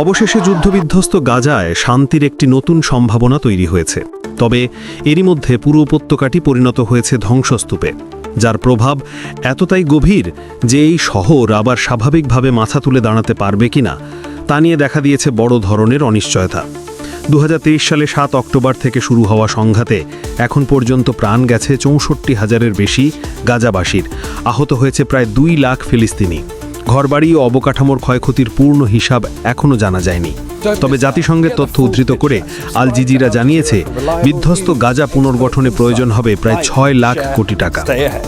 অবশেষে যুদ্ধবিধ্বস্ত গাজায় শান্তির একটি নতুন সম্ভাবনা তৈরি হয়েছে। তবে এরই মধ্যে পুরো উপত্যকাটি পরিণত হয়েছে ধ্বংসস্তূপে, যার প্রভাব এতটাই গভীর যে এই শহর আবার স্বাভাবিকভাবে মাথা তুলে দাঁড়াতে পারবে কিনা, তা নিয়ে দেখা দিয়েছে বড় ধরনের অনিশ্চয়তা। দু হাজার তেইশ সালে সাত অক্টোবর থেকে শুরু হওয়া সংঘাতে এখন পর্যন্ত প্রাণ গেছে চৌষট্টি হাজারের বেশি গাজাবাসীর। আহত হয়েছে প্রায় দুই লাখ ফিলিস্তিনি। ঘরবাড়ি ও অবকাঠামোর ক্ষয়ক্ষতির পূর্ণ হিসাব এখনও জানা যায়নি। তবে জাতিসংঘের তথ্য উদ্ধৃত করে আল জিজিরা জানিয়েছে, বিধ্বস্ত গাজা পুনর্গঠনে প্রয়োজন হবে প্রায় ছয় লাখ কোটি টাকা।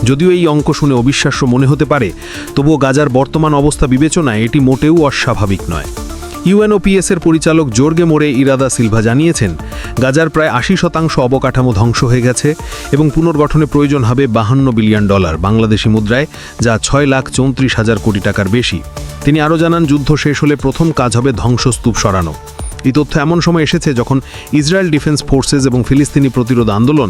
যদিও এই অঙ্ক শুনে অবিশ্বাস্য মনে হতে পারে, তবুও গাজার বর্তমান অবস্থা বিবেচনায় এটি মোটেও অস্বাভাবিক নয়। ইউএনওপিএস এর পরিচালক জোর্গে মোরে ইরাদা সিলভা জানিয়েছেন, গাজার প্রায় আশি শতাংশ অবকাঠামো ধ্বংস হয়ে গেছে এবং পুনর্গঠনে প্রয়োজন হবে বাহান্ন বিলিয়ন ডলার, বাংলাদেশি মুদ্রায়, যা ছয় লাখ চৌত্রিশ হাজার কোটি টাকার বেশি। তিনি আরও জানান, যুদ্ধ শেষ হলে প্রথম কাজ হবে ধ্বংসস্তূপ সরানো। এই তথ্য এমন সময় এসেছে যখন ইসরায়েল ডিফেন্স ফোর্সেস এবং ফিলিস্তিনি প্রতিরোধ আন্দোলন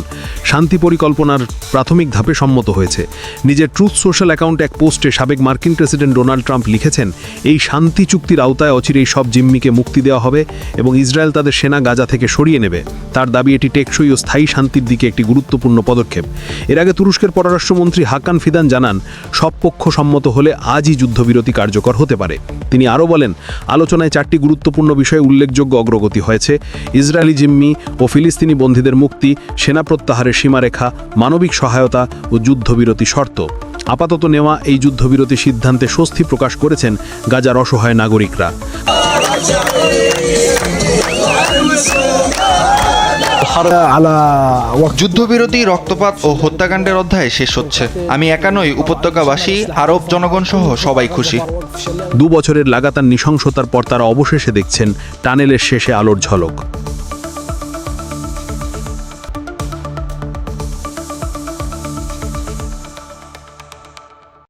শান্তি পরিকল্পনার প্রাথমিক ধাপে সম্মত হয়েছে। নিজের ট্রুথ সোশ্যাল অ্যাকাউন্টে এক পোস্টে সাবেক মার্কিন প্রেসিডেন্ট ডোনাল্ড ট্রাম্প লিখেছেন, এই শান্তি চুক্তির আওতায় অচিরেই সব জিম্মিকে মুক্তি দেওয়া হবে এবং ইসরায়েল তাদের সেনা গাজা থেকে সরিয়ে নেবে। তার দাবি, এটি টেকসই ও স্থায়ী শান্তির দিকে একটি গুরুত্বপূর্ণ পদক্ষেপ। এর আগে তুরস্কের পররাষ্ট্রমন্ত্রী হাকান ফিদান জানান, সব পক্ষ সম্মত হলে আজই যুদ্ধবিরতি কার্যকর হতে পারে। তিনি আরও বলেন, আলোচনায় চারটি গুরুত্বপূর্ণ বিষয়ে উল্লেখযোগ্য উল্লেখযোগ্য অগ্রগতি হয়েছে। ইসরায়েলি জিম্মি ও ফিলিস্তিনি বন্দীদের মুক্তি, সেনা প্রত্যাহারের সীমারেখা, মানবিক সহায়তা ও যুদ্ধবিরতি শর্ত। আপাতত নেওয়া এই যুদ্ধবিরতি সিদ্ধান্তে স্বস্তি প্রকাশ করেছেন গাজার অসহায় নাগরিকরা। যুদ্ধবিরতি রক্তপাত ও হত্যাকাণ্ডের অধ্যায় শেষ হচ্ছে। আমি একানই উপত্যকাবাসী আরব জনগণ সহ সবাই খুশি। দু বছরের লাগাতার নৃশংসতার পর তারা অবশেষে দেখছেন টানেলের শেষে আলোর ঝলক।